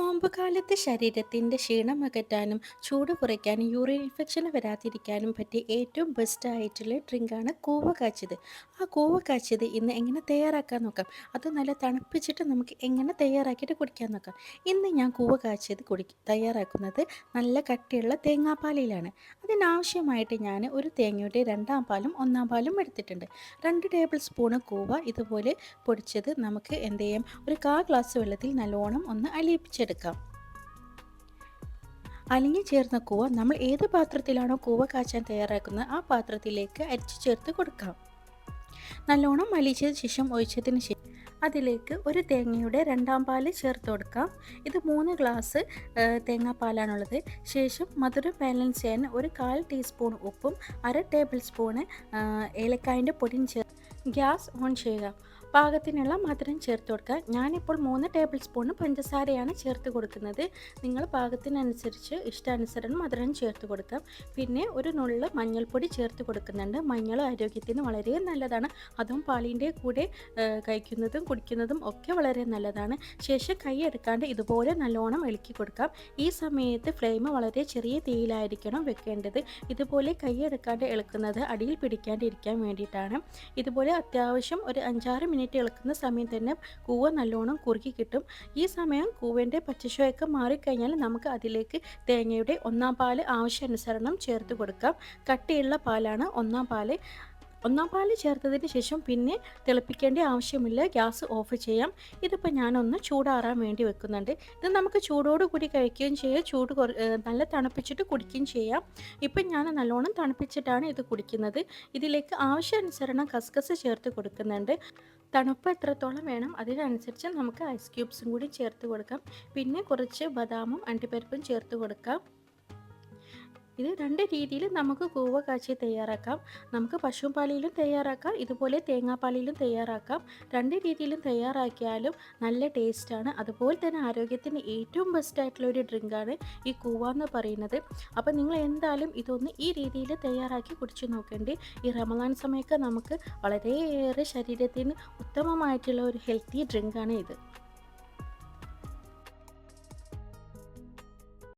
の കാലത്ത് ശരീരത്തിന്റെ ക്ഷീണം അകറ്റാനും ചൂട് കുറയ്ക്കാനും യൂറിൻ ഇൻഫെക്ഷൻ വരാതിരിക്കാനും പറ്റിയ ഏറ്റവും ബെസ്റ്റ് ആയിട്ടുള്ള ഡ്രിങ്കാണ് കൂവ കാച്ചിയത് ആ കൂവ കാച്ചിയത് ഇന്ന് എങ്ങനെ തയ്യാറാക്കാൻ നോക്കാം? അത് നല്ല തണുപ്പിച്ചിട്ട് നമുക്ക് എങ്ങനെ തയ്യാറാക്കിയിട്ട് കുടിക്കാൻ നോക്കാം? ഇന്ന് ഞാൻ കൂവ കാച്ചിയത് കുടി തയ്യാറാക്കുന്നത് നല്ല കട്ടിയുള്ള തേങ്ങാപ്പാലിലാണ്. അതിനാവശ്യമായിട്ട് ഞാൻ ഒരു തേങ്ങയുടെ രണ്ടാം പാലും ഒന്നാം പാലും എടുത്തിട്ടുണ്ട്. രണ്ട് ടേബിൾ സ്പൂണ് കൂവ ഇതുപോലെ പൊടിച്ചത് നമുക്ക് എന്ത് ചെയ്യാം? ഒരു കാ ഗ്ലാസ് വെള്ളത്തിൽ നല്ലോണം ഒന്ന് അലിയിപ്പിച്ചെടുക്കാം. അലിഞ്ഞു ചേർന്ന കൂവ നമ്മൾ ഏത് പാത്രത്തിലാണോ കൂവ കാച്ചാൻ തയ്യാറാക്കുന്നത് ആ പാത്രത്തിലേക്ക് അരിച്ചു ചേർത്ത് കൊടുക്കാം. നല്ലോണം അലിച്ചതിന് ശേഷം ഒഴിച്ചതിന് ശേഷം അതിലേക്ക് ഒരു തേങ്ങയുടെ രണ്ടാം പാൽ ചേർത്ത് കൊടുക്കാം. ഇത് മൂന്ന് ഗ്ലാസ് തേങ്ങാപ്പാലാണുള്ളത്. ശേഷം മധുരം ബാലൻസ് ചെയ്യാൻ ഒരു കാൽ ടീസ്പൂൺ ഉപ്പും അര ടേബിൾ സ്പൂണ് ഏലക്കായന്റെ പൊടിയും ചേർ ഗ്യാസ് ഓൺ ചെയ്യുക. പാകത്തിനുള്ള മധുരം ചേർത്ത് കൊടുക്കുക. ഞാനിപ്പോൾ മൂന്ന് ടേബിൾ സ്പൂണ് പഞ്ചസാരയാണ് ചേർത്ത് കൊടുക്കുന്നത്. നിങ്ങൾ പാകത്തിനനുസരിച്ച് ഇഷ്ടാനുസരണം മധുരം ചേർത്ത് കൊടുക്കാം പിന്നെ ഒരു നുള്ള മഞ്ഞൾപ്പൊടി ചേർത്ത് കൊടുക്കുന്നുണ്ട്. മഞ്ഞൾ ആരോഗ്യത്തിന് വളരെ നല്ലതാണ്. അതും പാലിന്റെ കൂടെ കഴിക്കുന്നതും കുടിക്കുന്നതും ഒക്കെ വളരെ നല്ലതാണ്. ശേഷം കൈ എടുക്കാണ്ട് ഇതുപോലെ നല്ലോണം ഇളക്കി കൊടുക്കാം. ഈ സമയത്ത് ഫ്ലെയിം വളരെ ചെറിയ തീയിലായിരിക്കണം വെക്കേണ്ടത്. ഇതുപോലെ കൈ എടുക്കാണ്ട് ഇളക്കുന്നത് അടിയിൽ പിടിക്കാണ്ടിരിക്കാൻ വേണ്ടിയിട്ടാണ്. ഇതുപോലെ അത്യാവശ്യം ഒരു അഞ്ചാറ് മിനിറ്റ് ഇളക്കുന്ന സമയം തന്നെ കൂവ നല്ലോണം കുറുക്കി കിട്ടും. ഈ സമയം കൂവന്റെ പച്ചശോയൊക്കെ മാറിക്കഴിഞ്ഞാൽ നമുക്ക് അതിലേക്ക് തേങ്ങയുടെ ഒന്നാം പാൽ ആവശ്യാനുസരണം ചേർത്ത് കൊടുക്കാം. കട്ടിയുള്ള പാലാണ് ഒന്നാം പാൽ ഒന്നാം പാൽ ചേർത്തതിന് ശേഷം പിന്നെ തിളപ്പിക്കേണ്ട ആവശ്യമില്ല. ഗ്യാസ് ഓഫ് ചെയ്യാം. ഇതിപ്പോൾ ഞാനൊന്ന് ചൂടാറാൻ വേണ്ടി വെക്കുന്നുണ്ട്. ഇത് നമുക്ക് ചൂടോട് കൂടി കഴിക്കുകയും ചെയ്യാം. ചൂട് നല്ല തണുപ്പിച്ചിട്ട് കുടിക്കുകയും ചെയ്യാം. ഇപ്പം ഞാൻ നല്ലോണം തണുപ്പിച്ചിട്ടാണ് ഇത് കുടിക്കുന്നത്. ഇതിലേക്ക് ആവശ്യാനുസരണം കസ്കസ് ചേർത്ത് കൊടുക്കുന്നുണ്ട്. തണുപ്പ് എത്രത്തോളം വേണം അതിനനുസരിച്ച് നമുക്ക് ഐസ് ക്യൂബ്സും കൂടി ചേർത്ത് കൊടുക്കാം. പിന്നെ കുറച്ച് ബദാമും അണ്ടിപ്പരിപ്പും ചേർത്ത് കൊടുക്കാം. ഇത് രണ്ട് രീതിയിൽ നമുക്ക് കൂവ കാച്ചി തയ്യാറാക്കാം. നമുക്ക് പശുപാലിയിലും തയ്യാറാക്കാം. ഇതുപോലെ തേങ്ങാപ്പാലിയിലും തയ്യാറാക്കാം. രണ്ട് രീതിയിലും തയ്യാറാക്കിയാലും നല്ല ടേസ്റ്റാണ്. അതുപോലെ തന്നെ ആരോഗ്യത്തിന് ഏറ്റവും ബെസ്റ്റ് ആയിട്ടുള്ള ഒരു ഡ്രിങ്കാണ് ഈ കൂവ എന്ന് പറയുന്നത്. അപ്പോൾ നിങ്ങൾ എന്തായാലും ഇതൊന്ന് ഈ രീതിയിൽ തയ്യാറാക്കി കുടിച്ച് നോക്കേണ്ടി. ഈ റമദാൻ സമയമൊക്കെ നമുക്ക് വളരെയേറെ ശരീരത്തിന് ഉത്തമമായിട്ടുള്ള ഒരു ഹെൽത്തി ഡ്രിങ്കാണ് ഇത്.